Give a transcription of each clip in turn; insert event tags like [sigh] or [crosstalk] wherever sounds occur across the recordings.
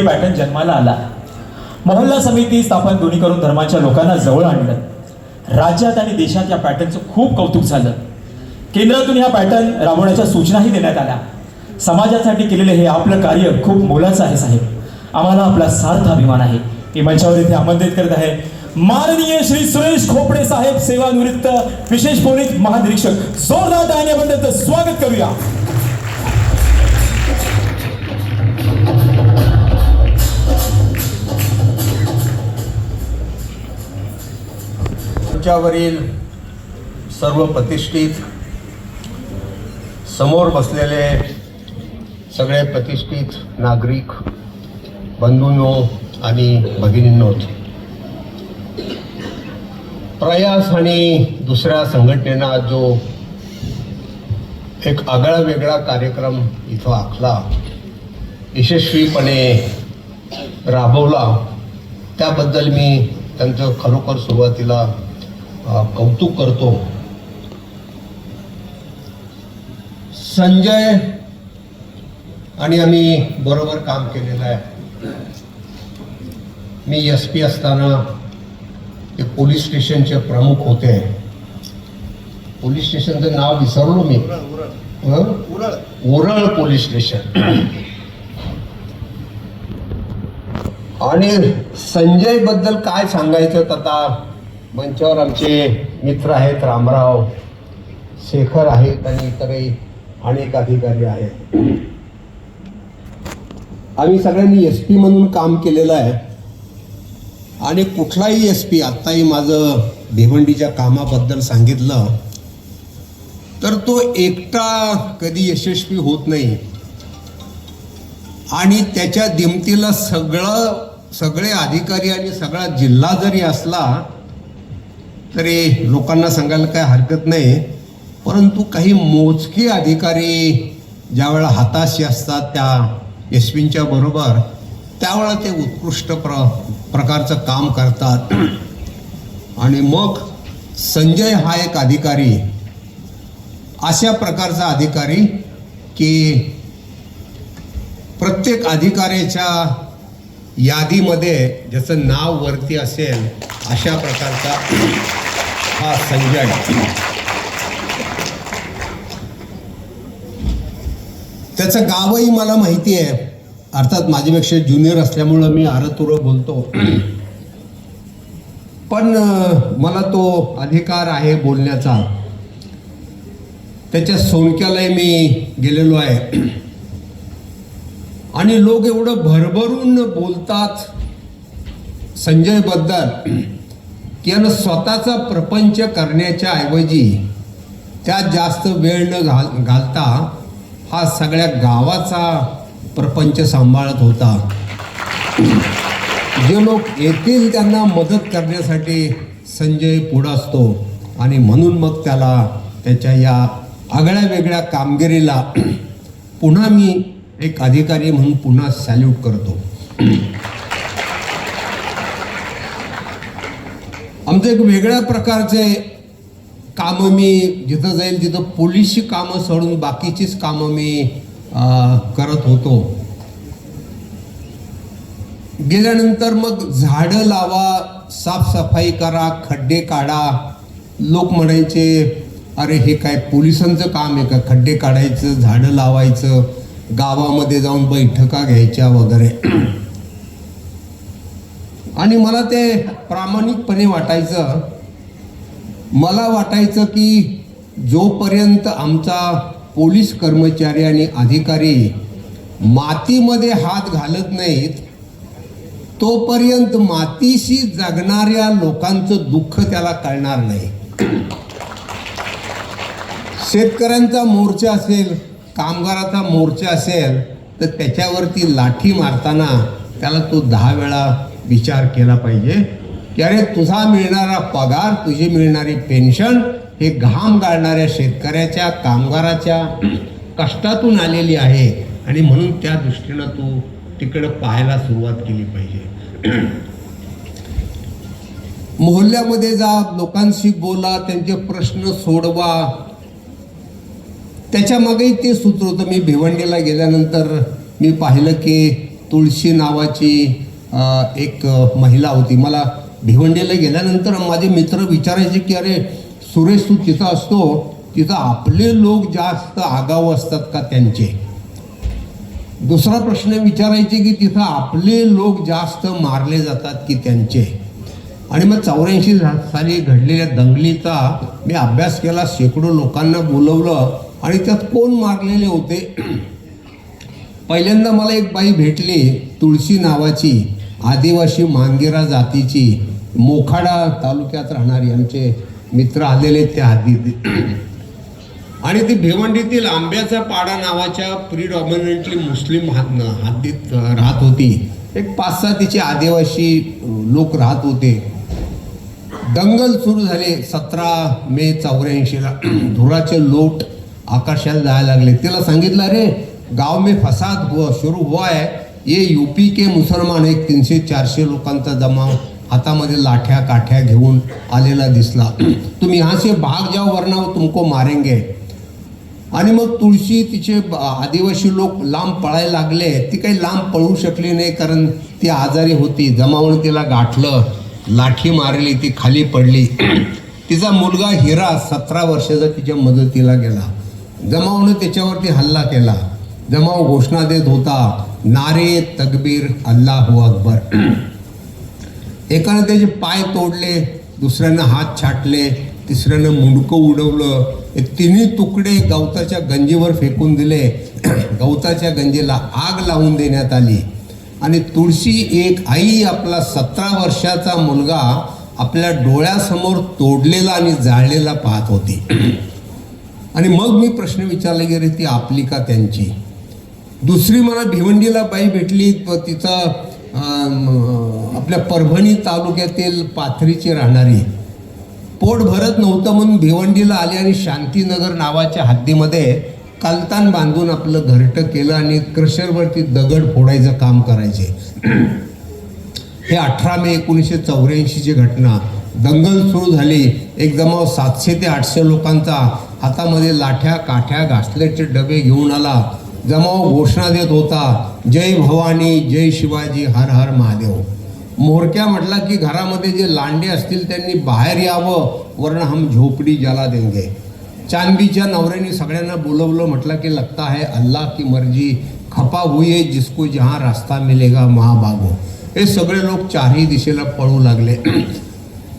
Bhiwandi pattern जन्माला आला. मोहल्ला समिती स्थापन दोन्ही करून धर्माच्या लोकांना जवळ आणलं. राज्यात आणि देशात या पॅटर्नचं खूप कौतुक झालं. केंद्रातून या पॅटर्न राबवण्याच्या सूचनाही देण्यात आल्या. समाजासाठी केलेले हे आपलं कार्य खूप मोलाचं आहे साहेब. आम्हाला आपला सार्थ अभिमान आहे. मी मंचावर इथे आमंत्रित करत आहे. माननीय श्री सुरेश खोपडे साहेब सेवानिवृत्त विशेष पोलीस महानिरीक्षक. जोरदार स्वागत करूया. मंचावरील सर्व प्रतिष्ठित समोर बसलेले सगळे प्रतिष्ठित नागरिक बंधूंनो आणि भगिनींनो प्रयास आणि दुसऱ्या संघटनेनं जो एक आगळा वेगळा कार्यक्रम इथं आखला यशस्वीपणे राबवला त्याबद्दल मी त्यांचं खरोखर सुरुवातीला कौतुक करतो. संजय आणि आम्ही बरोबर काम केलेलं आहे. मी एस पी असताना ते पोलीस स्टेशनचे प्रमुख होते. पोलीस स्टेशनचं नाव विसरलो मी. ओरळ उरळ पोलीस स्टेशन. आणि संजयबद्दल काय सांगायचं आता? मंचावर आमचे मित्र आहेत रामराव शेखर आहेत आणि इतरही अनेक अधिकारी आहेत. आम्ही सगळ्यांनी एस पी म्हणून काम केलेलं आहे. आणि कुठलाही एस पी आत्ताही माझं भिवंडीच्या कामाबद्दल सांगितलं तर तो एकटा कधी यशस्वी होत नाही. आणि त्याच्या दिमतीला सगळं सगळे अधिकारी आणि सगळा जिल्हा जरी असला तरी लोकांना सांगायला काय हरकत नाही. परंतु काही मोजके अधिकारी ज्यावेळेला हाताशी असतात त्या एस बरोबर त्यावेळेला ते उत्कृष्ट प्र प्रकारचं काम करतात. आणि मग संजय हा एक अधिकारी अशा प्रकारचा अधिकारी की प्रत्येक अधिकाऱ्याच्या यादीमध्ये ज्याचं नाव वरती असेल अशा प्रकारचा हा संजय. त्याचं गावही मला माहिती आहे. अर्थात माझ्यापेक्षा ज्युनियर असल्यामुळं मी आरतुरं बोलतो. पण मला तो अधिकार आहे बोलण्याचा. त्याच्या सोनक्यालाही मी गेलेलो आहे. आणि लोक एवढं भरभरून बोलतात संजयबद्दल की यानं स्वतःचा प्रपंच करण्याच्या ऐवजी त्यात जास्त वेळ न घाल घालता हा सगळ्या गावाचा प्रपंच सांभाळत होता. जे लोक येतील त्यांना मदत करण्यासाठी संजय पुढं असतो आणि म्हणून मग त्याला त्याच्या या आगळ्या वेगळ्या कामगिरीला पुन्हा मी एक अधिकारी म्हणून पुन्हा सॅल्यूट करतो. आमचं एक वेगळ्या प्रकारचे कामं मी जिथं जाईल तिथं पोलीसची कामं सोडून बाकीचीच कामं मी करत होतो. गेल्यानंतर मग झाडं लावा साफसफाई करा खड्डे काढा. लोक म्हणायचे अरे हे काय पोलिसांचं काम आहे का? खड्डे काढायचं झाडं लावायचं. गावामध्ये जाऊन बैठका घ्यायच्या वगैरे. आणि मला ते प्रामाणिकपणे वाटायचं. मला वाटायचं की जोपर्यंत आमचा पोलीस कर्मचारी आणि अधिकारी मातीमध्ये हात घालत नाहीत तोपर्यंत मातीशी जगणाऱ्या लोकांचं दुःख त्याला कळणार नाही. शेतकऱ्यांचा मोर्चा असेल कामगाराचा मोर्चा असेल तर त्याच्यावरती लाठी मारताना त्याला तो दहा वेळा विचार केला पाहिजे की अरे तुझा मिळणारा पगार तुझी मिळणारी पेन्शन हे घाम गाळणाऱ्या शेतकऱ्याच्या कामगाराच्या कष्टातून आलेली आहे. आणि म्हणून त्या दृष्टीनं तू तिकडं पाहायला सुरुवात केली पाहिजे. मोहल्ल्यामध्ये जा लोकांशी बोला त्यांचे प्रश्न सोडवा त्याच्यामागेही ते सूत्र होतं. मी भिवंडीला गेल्यानंतर मी पाहिलं की तुळशी नावाची एक महिला होती. मला भिवंडीला गेल्यानंतर माझे मित्र विचारायचे की अरे सुरेश तू तिथं असतो? तिथं आपले लोक जास्त आगाऊ असतात का त्यांचे? दुसरा प्रश्न विचारायचे की तिथं आपले लोक जास्त मारले जातात की त्यांचे? आणि मग चौऱ्याऐंशी साली घडलेल्या दंगलीचा मी अभ्यास केला. शेकडो लोकांना बोलवलं. आणि त्यात कोण मारलेले होते? पहिल्यांदा मला एक बाई भेटली तुळशी नावाची आदिवासी मांगेरा जातीची मोखाडा तालुक्यात राहणारी आमचे मित्र आलेले त्या हद्दीत आणि ती भिवंडीतील आंब्याचा पाडा नावाच्या प्रिडॉमिनंटली मुस्लिम हात हद्दीत राहत होती. एक पाच सहा तिचे आदिवासी लोक राहत होते. दंगल सुरू झाले सतरा मे चौऱ्याऐंशीला. धुराचे लोट आकाशाला जायला लागले. तिला सांगितलं रे गाव में फसाद सुरू शुरू हुआ है. ये यूपी के मुसलमान एक तीनशे चारशे लोकांचा जमाव हातामध्ये लाठ्या काठ्या घेऊन आलेला दिसला. तुम्ही यहाँ से भाग जाओ वरना वो तुमको मारेंगे. आणि मग तुळशी तिचे आदिवासी लोक लांब पळायला लागले. ती काही लांब पळू शकली नाही कारण ती आजारी होती. जमावून तिला गाठलं लाठी मारली ती खाली पडली. [clears throat] तिचा मुलगा हिरा सतरा वर्षाचा तिच्या मदतीला गेला. जमावनं त्याच्यावरती हल्ला केला. जमाव घोषणा देत होता नारे तकबीर अल्लाहू अकबर. [clears throat] एकानं त्याचे पाय तोडले दुसऱ्यानं हात छाटले तिसऱ्यानं मुंडकं उडवलं. हे तिन्ही तुकडे गवताच्या गंजीवर फेकून दिले. [clears throat] गवताच्या गंजीला आग लावून देण्यात आली. आणि तुळशी एक आई आपला सतरा वर्षाचा मुलगा आपल्या डोळ्यासमोर तोडलेला आणि जाळलेला पाहत होती. [clears throat] आणि मग मी प्रश्न विचारला की ती आपली का त्यांची? दुसरी मला भिवंडीला बाई भेटली तिचा आपल्या परभणी तालुक्यातील पाथरीची राहणारी. पोट भरत नव्हतं म्हणून भिवंडीला आली आणि शांतीनगर नावाच्या हद्दीमध्ये कलतान बांधून आपलं घरटं केलं आणि क्रशरवरती दगड फोडायचं काम करायचे. हे अठरा मे एकोणीसशे चौऱ्याऐंशीची घटना. दंगल सुरू झाली. एक जमाव सातशे ते आठशे लोकांचा हातामध्ये लाठ्या काठ्या घासलेटचे डबे घेऊन आला. जमाव घोषणा देत होता जय भवानी जय शिवाजी हर हर महादेव. मोरक्या म्हटला की घरामध्ये जे लांडे असतील त्यांनी बाहेर यावं वरण हम झोपडी जला देंगे. चांदीच्या नवऱ्याने सगळ्यांना बोलवलं म्हटलं की लगता है अल्लाह की मर्जी खपा हुई है जिसको जहाँ रास्ता मिलेगा महाभागो हे सगळे लोक चारही दिशेला पळू लागले.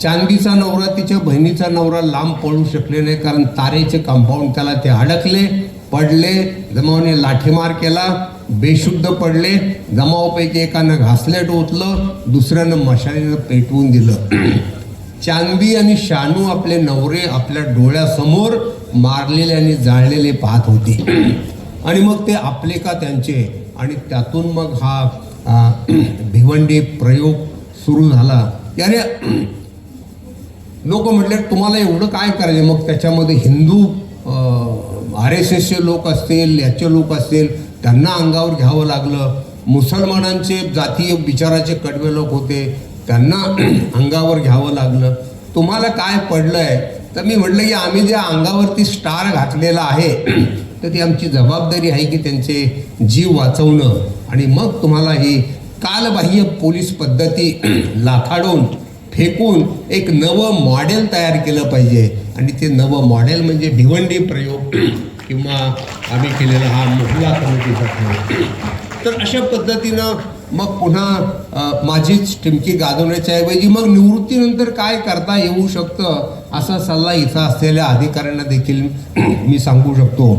चांदीचा नवरा तिच्या बहिणीचा नवरा लांब पळू शकले नाही कारण तारेचे कंपाऊंड त्याला ते अडकले पडले जमावने लाठीमार केला बेशुद्ध पडले जमावापैकी एकानं घासलेट ओतलं दुसऱ्यानं मशालीनं पेटवून दिलं. [clears throat] चांदी आणि शानू आपले नवरे आपल्या डोळ्यासमोर मारलेले आणि जाळलेले पाहत होते. [clears throat] आणि मग ते आपले का त्यांचे? आणि त्यातून मग हा [clears throat] भिवंडी प्रयोग सुरू झाला. की अरे लोक म्हटले तुम्हाला एवढं काय करायचं मग त्याच्यामध्ये हिंदू आर एस एसचे लोक असतील याचे लोक असतील त्यांना अंगावर घ्यावं लागलं. मुसलमानांचे जातीय विचाराचे कडवे लोक होते त्यांना [clears throat] अंगावर घ्यावं लागलं. तुम्हाला काय पडलं आहे तर मी म्हटलं की आम्ही ज्या अंगावरती स्टार घातलेला आहे [clears throat] तर ती आमची जबाबदारी आहे की त्यांचे जीव वाचवणं. आणि मग तुम्हाला ही कालबाह्य पोलीस पद्धती [clears throat] लाथाडून फेकून एक नवं मॉडेल तयार केलं पाहिजे. आणि ते नवं मॉडेल म्हणजे भिवंडी प्रयोग [clears throat] किंवा आम्ही केलेला हा महिला कमिटीचा प्रयोग. तर अशा पद्धतीनं मग पुन्हा माझीच टिमकी गाजवण्याच्या ऐवजी मग निवृत्तीनंतर काय करता येऊ शकतं असा सल्ला इथं असलेल्या अधिकाऱ्यांना देखील [clears throat] मी सांगू शकतो.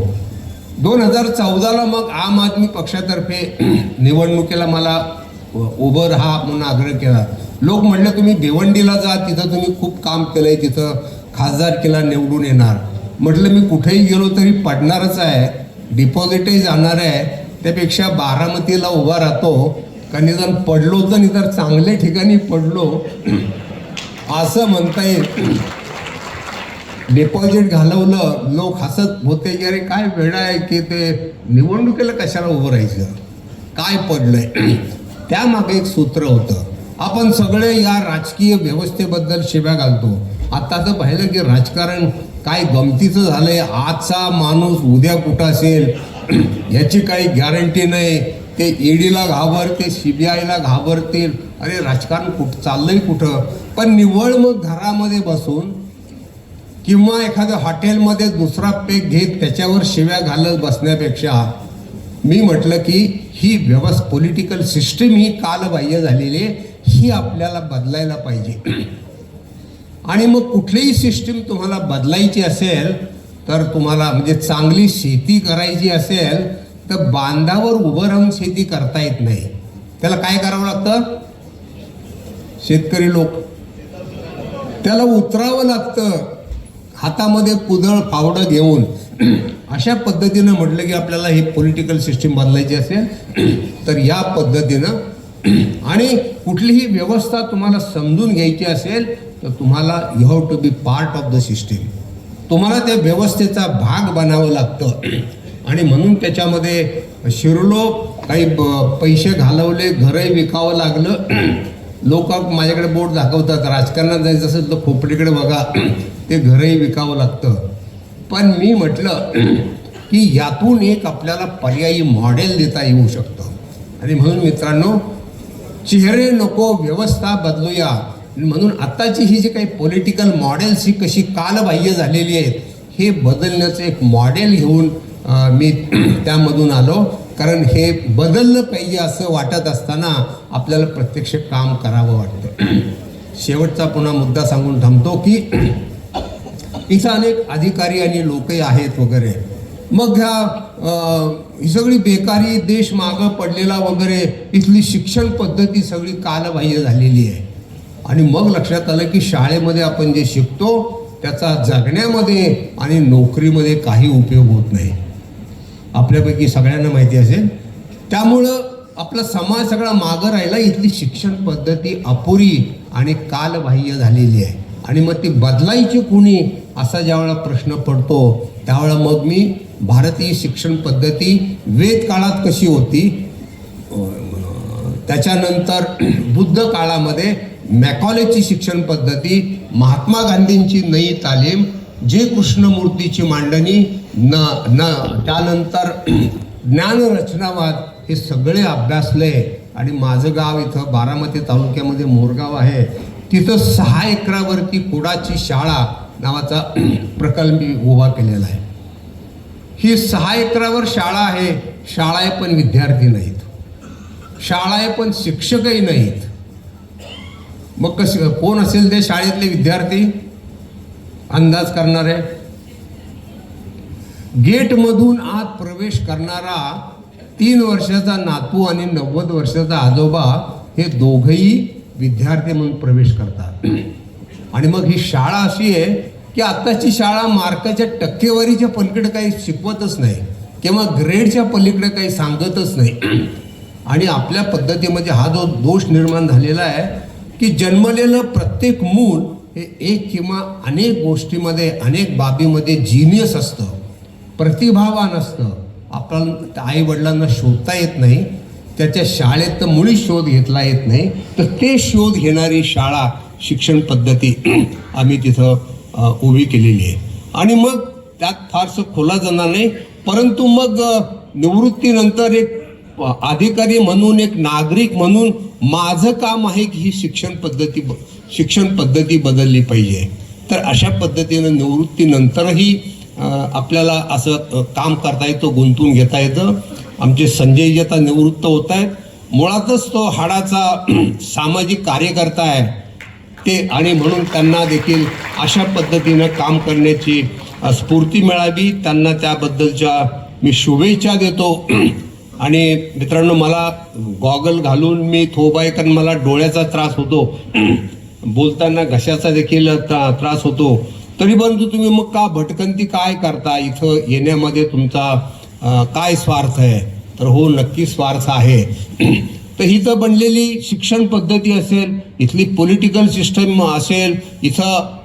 दोन हजार चौदाला मग आम आदमी पक्षातर्फे [clears throat] निवडणुकीला मला उभं राहा म्हणून आग्रह केला. लोक म्हणलं तुम्ही भिवंडीला जा तिथं तुम्ही खूप काम केलंय तिथं खासदार किला निवडून येणार. म्हटलं मी कुठेही गेलो तरी पडणारच आहे डिपॉझिटही जाणार आहे त्यापेक्षा बारामतीला उभा राहतो. का निदान पडलो तर निदान चांगल्या ठिकाणी पडलो. [clears throat] असं म्हणता येईल. डिपॉझिट घालवलं लोक हसत होते की अरे काय वेळ आहे की ते निवडणुकीला कशाला उभं राहायचं? काय पडलंय? [clears throat] त्यामागे एक सूत्र होतं. आपण सगळे या राजकीय व्यवस्थेबद्दल शिव्या घालतो. आता तर पाहिलं की राजकारण काय गमतीचं झालंय. आजचा माणूस उद्या कुठं असेल? [clears throat] याची काही गॅरंटी नाही. ते ईडीला घाबरते सी बी आयला घाबरतील. अरे राजकारण कुठं? चाललंय कुठं? पण निव्वळ मग घरामध्ये बसून किंवा एखाद्या हॉटेलमध्ये दुसरा पेक घेत त्याच्यावर शिव्या घालत बसण्यापेक्षा मी म्हटलं की ही व्यवस् पॉलिटिकल सिस्टीम ही कालबाह्य झालेली आहे. ही आपल्याला बदलायला पाहिजे. आणि मग कुठलीही सिस्टीम तुम्हाला बदलायची असेल तर तुम्हाला म्हणजे चांगली शेती करायची असेल तर बांधावर उभं राहून शेती करता येत नाही. त्याला काय करावं लागतं? शेतकरी लोक. त्याला उतरावं लागतं. हातामध्ये कुदळ फावडं घेऊन. [clears throat] अशा पद्धतीनं म्हटलं की आपल्याला ही पॉलिटिकल सिस्टीम बदलायची असेल तर या पद्धतीनं. [clears throat] आणि कुठलीही व्यवस्था तुम्हाला समजून घ्यायची असेल तर तुम्हाला you have to be part of the system तुम्हाला त्या व्यवस्थेचा भाग बनावं लागतं. आणि म्हणून त्याच्यामध्ये शिरलो काही पैसे घालवले घरही विकावं लागलं. [clears throat] लोक माझ्याकडे बोट दाखवतात राजकारणात जायचं असेल तर खोपडीकडे बघा. [clears throat] ते घरही विकावं लागतं. पण मी म्हटलं [clears throat] की यातून एक आपल्याला पर्यायी मॉडेल देता येऊ शकतं. आणि म्हणून मित्रांनो चेहरे नको व्यवस्था बदलूया. म्हणून आत्ताची ही जी काही पॉलिटिकल मॉडेल्स ही कशी कालबाह्य झालेली आहेत हे बदलण्याचं एक मॉडेल घेऊन मी त्यामधून आलो. कारण हे बदललं पाहिजे असं वाटत असताना आपल्याला प्रत्यक्ष काम करावं वाटतं. शेवटचा पुन्हा मुद्दा सांगून थांबतो की इथं अनेक अधिकारी आणि लोकही आहेत वगैरे. मग ह्या ही सगळी बेकारी देश मागं पडलेला वगैरे इथली शिक्षण पद्धती सगळी कालबाह्य झालेली आहे. आणि मग लक्षात आलं की शाळेमध्ये आपण जे शिकतो त्याचा जगण्यामध्ये आणि नोकरीमध्ये काही उपयोग होत नाही. आपल्यापैकी सगळ्यांना माहिती असेल. त्यामुळं आपला समाज सगळा मागं राहिला इथली शिक्षण पद्धती अपुरी आणि कालबाह्य झालेली आहे. आणि मग ती बदलायची कुणी असा ज्यावेळा प्रश्न पडतो त्यावेळा मग मी भारतीय शिक्षण पद्धती वेद काळात कशी होती? त्याच्यानंतर [clears throat] बुद्ध काळामध्ये मॅकॉलेजची शिक्षण पद्धती महात्मा गांधींची नई तालीम जे कृष्णमूर्तीची मांडणी न न त्यानंतर [clears throat] ज्ञानरचनावाद हे सगळे अभ्यासले. आणि माझं गाव इथं बारामती तालुक्यामध्ये मोरगाव आहे. तिथं सहा एकरावरती कुडाची शाळा नावाचा [clears throat] प्रकल्प मी उभा केलेला आहे. ही सहा एकरावर शाळा आहे. शाळा आहे पण विद्यार्थी नाहीत. शाळा आहे पण शिक्षकही नाहीत. मग कसं कोण असेल ते शाळेतले विद्यार्थी? अंदाज करणारे. गेटमधून आत प्रवेश करणारा तीन वर्षाचा नातू आणि नव्वद वर्षाचा आजोबा हे दोघही विद्यार्थी म्हणून प्रवेश करतात. आणि मग ही शाळा अशी आहे की आत्ताची शाळा मार्काच्या टक्केवारीच्या पलीकडे काही शिकवतच नाही किंवा ग्रेडच्या पलीकडे काही सांगतच नाही. [clears throat] आणि आपल्या पद्धतीमध्ये हा जो दोष निर्माण झालेला आहे की जन्मलेलं प्रत्येक मूल हे एक किंवा अनेक गोष्टीमध्ये अनेक बाबीमध्ये जिनियस असतं प्रतिभावान असतं. आपण आई वडिलांना शोधता येत नाही त्याच्या शाळेत तर मुळी शोध घेतला येत नाही. तर ते शोध घेणारी शाळा शिक्षण पद्धती [clears throat] आम्ही तिथं उभी केलेली आहे. आणि मग त्यात फारसं खोला जाणार नाही परंतु मग निवृत्तीनंतर एक अधिकारी म्हणून एक नागरिक म्हणून माझं काम आहे की ही शिक्षण पद्धती ब- शिक्षण पद्धती बदलली पाहिजे. तर अशा पद्धतीनं निवृत्तीनंतरही आपल्याला असं काम करता येतं गुंतून घेता येतं. आमचे संजय आता निवृत्त होत आहेत. मुळातच तो हाडाचा [clears throat] सामाजिक कार्यकर्ता आहे. ते आणि म्हणून त्यांना देखील अशा पद्धतीनं काम करण्याची स्फूर्ती मिळावी. त्यांना त्याबद्दलच्या मी शुभेच्छा देतो. [clears throat] आणि मित्रांनो मला गॉगल घालून मी थोबाय कारण मला डोळ्याचा त्रास होतो. [clears throat] बोलताना घशाचा देखील त्रा- त्रास होतो. तरी परंतु तुम्ही मग का भटकंती काय करता? इथं येण्यामध्ये तुमचा काय स्वार्थ आहे? तर हो नक्की स्वार्थ आहे. [clears throat] तर इथं बनलेली शिक्षण पद्धती असेल इथली पॉलिटिकल सिस्टम असेल इथं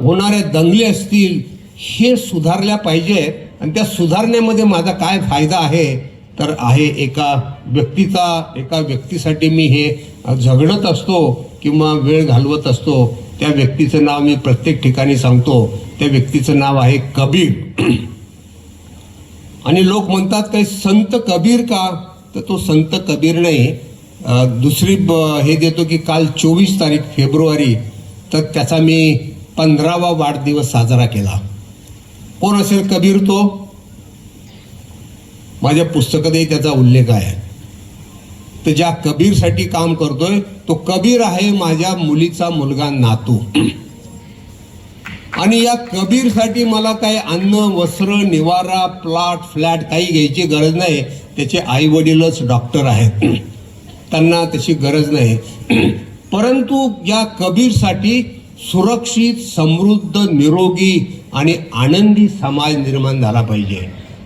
होणारे दंगले असतील हे सुधारल्या पाहिजे. आणि त्या सुधारण्यामध्ये माझा काय फायदा आहे? तर आहे एका व्यक्तीचा एका व्यक्तीसाठी मी हे झगडत असतो किंवा वेळ घालवत असतो. त्या व्यक्तीचं नाव मी प्रत्येक ठिकाणी सांगतो. त्या व्यक्तीचं नाव आहे कबीर. [clears throat] आणि लोक म्हणतात काही संत कबीर का? तर तो संत कबीरने दुसरी ब हे देतो की काल चोवीस तारीख फेब्रुवारी तर त्याचा मी पंधरावा वाढदिवस साजरा केला. कोण असेल कबीर तो? माझ्या पुस्तकातही त्याचा उल्लेख आहे. तर ज्या कबीरसाठी काम करतोय तो कबीर आहे माझ्या मुलीचा मुलगा नातू. आणि या कबीरसाठी मला काही अन्न वस्त्र निवारा प्लॉट फ्लॅट काही घ्यायची गरज नाही. त्याचे आई वडीलच डॉक्टर आहेत. त्यांना त्याची गरज नाही. परंतु या कबीरसाठी सुरक्षित समृद्ध निरोगी आणि आनंदी समाज निर्माण झाला पाहिजे.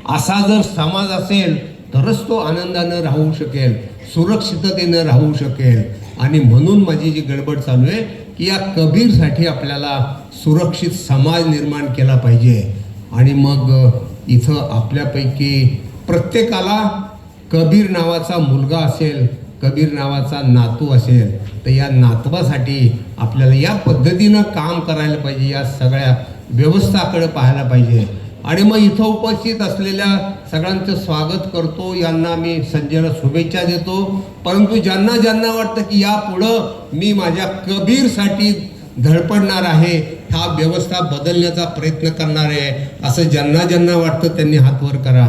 असा जर समाज असेल तरच तो आनंदानं राहू शकेल सुरक्षिततेनं राहू शकेल. आणि म्हणून माझी जी गडबड चालू आहे की या कबीरसाठी आपल्याला सुरक्षित समाज निर्माण केला पाहिजे. आणि मग इथं आपल्यापैकी प्रत्येकाला कबीर नावाचा मुलगा असेल कबीर नावाचा नातू असेल तर या नातवासाठी आपल्याला या पद्धतीनं काम करायला पाहिजे या सगळ्या व्यवस्थाकडे पाहायला पाहिजे. आणि मग इथं उपस्थित असलेल्या सगळ्यांचं स्वागत करतो. यांना मी संजयला शुभेच्छा देतो. परंतु ज्यांना ज्यांना वाटतं की यापुढं मी माझ्या कबीरसाठी धडपडणार आहे हा व्यवस्था बदलण्याचा प्रयत्न करणार आहे असं ज्यांना ज्यांना वाटतं त्यांनी हात वर करा.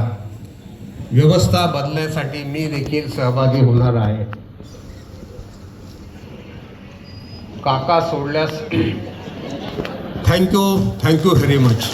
व्यवस्था बदलण्यासाठी मी देखील सहभागी होणार आहे. काका सोडल्यास थँक्यू थँक्यू व्हेरी मच